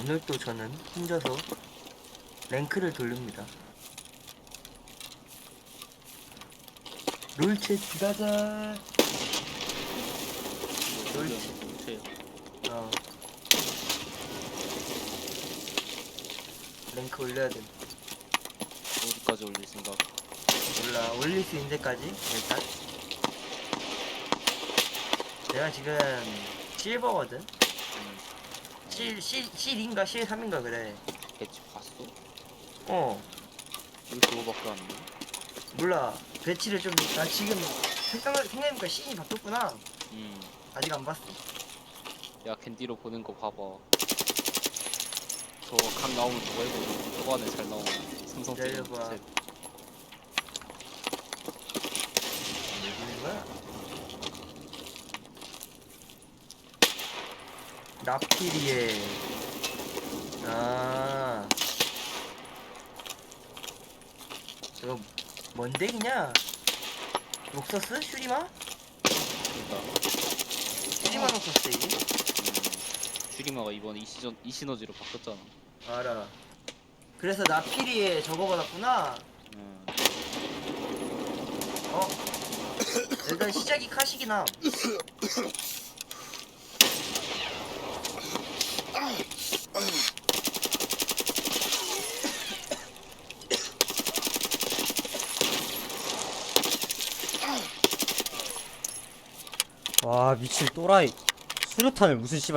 오늘 또 저는 혼자서 랭크를 돌립니다. 롤체트 가자. 롤체. 롤체 어. 랭크 올려야 돼. 어디까지 올릴 생각? 몰라 올릴 수 있는 데까지 일단. 내가 지금 실버거든. 음, 실, 실, 실인가 실3인가 그래. 배치 봤어? 어. 왜 그거밖에 안 돼? 몰라 배치를 좀 나 지금 생각을 생각해보니까 씬이 바뀌었구나 음. 아직 안 봤어 야 캔디로 보는 거 봐봐 저거 각 나오면 저거 해보고 초반에 잘 나오는 삼성 기다려봐. 셋. 무슨 거야 나피리에. 아. 저거 뭔 덱이냐 녹서스? 슈리마? 그러니까 슈리마 녹서스 이게 음, 슈리마가 이번에 이 시전 이 시너지로 바뀌었잖아. 알아. 그래서 나피리에 저거 받았구나? 음. 어? 일단 시작이 카시기나 와 미칠 또라이. 수류탄을 무슨 씨발